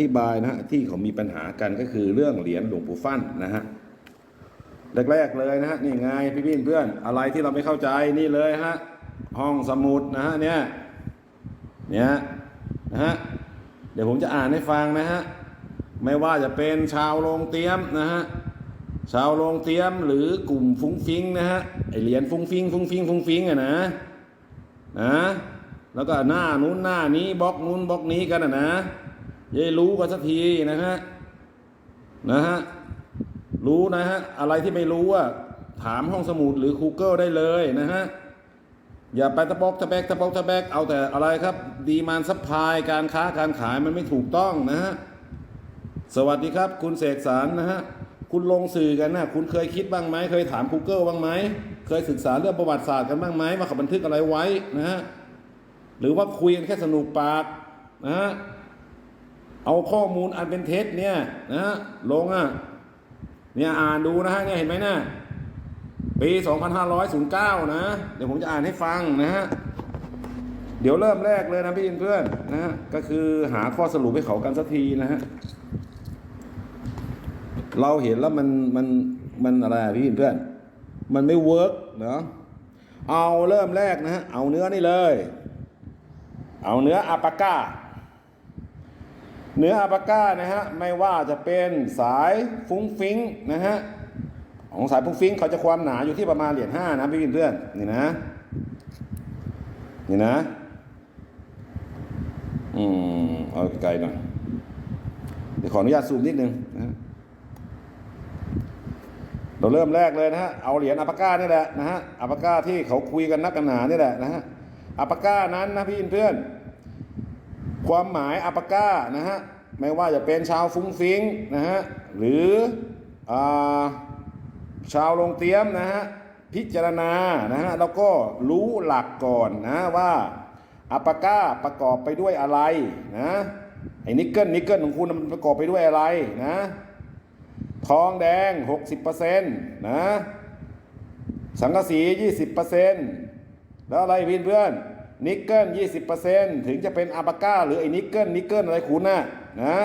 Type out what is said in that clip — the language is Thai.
ธิบายนะฮะที่เขามีปัญหากันก็คือเรื่องเหรียญหลวงปู่ฟั่นนะฮะแรกๆเลยนะฮะนี่ไงพี่พี่เพื่อนอะไรที่เราไม่เข้าใจนี่เลยฮะห้องสมุดนะฮะเนี่ยเนี่ยนะฮะเดี๋ยวผมจะอ่านให้ฟังนะฮะไม่ว่าจะเป็นชาวโรงเตรียมนะฮะชาวโรงเตรียมหรือกลุ่มฟุ้งฟิงนะฮะไอเหรียญฟุ้งฟิงฟุ้งฟิงฟุ้งฟิงอะนะนะแล้วก็หน้านู้นหน้านี้บล็อกนู้นบล็อกนี้กันอะนะ ยายรู้กันสักทีนะฮะนะฮะรู้นะฮะอะไรที่ไม่รู้อะถามห้องสมุดหรือ Google ได้เลยนะฮะอย่าไปตะปอกตะแบกตะปอกตะแบกเอาแต่อะไรครับ ดีมานซัพพลายการค้าการขายมันไม่ถูกต้องนะฮะสวัสดีครับ คุณเสกสรรนะฮะคุณลงสื่อกันนะคุณเคยคิดบ้างไหมเคยถาม Google บ้างไหมเคยศึกษาเรื่องประวัติศาสตร์กันบ้างไหมว่าเขาบันทึกอะไรไว้นะฮะหรือว่าคุยกันแค่สนุกปากนะฮะ เอาข้อมูลอันเป็นเท็จเนี่ยนะฮะลงอะเนี่ยอ่านดูนะฮะเนี่ยเห็นไหมเนี่ยปี 2509 นะ เดี๋ยวผมจะอ่านให้ฟังนะฮะเดี๋ยวเริ่มแรกเลยนะพี่เพื่อนนะฮะก็คือหาข้อสรุปให้เขากันสักทีนะฮะเราเห็นแล้วมันมันมันอะไรพี่เพื่อน มันไม่เวิร์กเนาะเอาเริ่มแรกนะฮะเอาเนื้อนี่เลย เอาเนื้ออาปาก้า เนื้ออาปาก้านะฮะไม่ว่าจะเป็นสายฟุ้งฟิ้งนะฮะของสายฟุ้งฟิ้งเขาจะความหนาอยู่ที่ประมาณเหรียญห้านะพี่เพื่อนนี่นะนี่นะอืมเอาไกลหน่อยเดี๋ยวขออนุญาตซูมนิดนึงนะเราเริ่มแรกเลยนะฮะเอาเหรียญอาปาก้านี่แหละนะฮะอาปาก้าที่เขาคุยกันนักกันหนานี่แหละนะฮะอาปาก้านั้นนะพี่เพื่อน ความหมายอัปปาก้านะฮะไม่ว่าจะเป็นชาวฟุ้งฟิ้งนะฮะหรืออชาวลงเตรียมนะฮะพิจารณานะฮะแล้วก็รู้หลักก่อนนะว่าอัปปาก้าประกอบไปด้วยอะไรนะไอ้นิกเกิลนิกเกิลของคุณมันประกอบไปด้วยอะไรนะทองแดง 60%นะสังกะสี 20%แล้วอะไรพี่เพื่อน นิกเกิล20%ถึงจะเป็นอาบาก้าหรือไอ้นิกเกิลนิกเกิลอะไรคุณน่ะนะ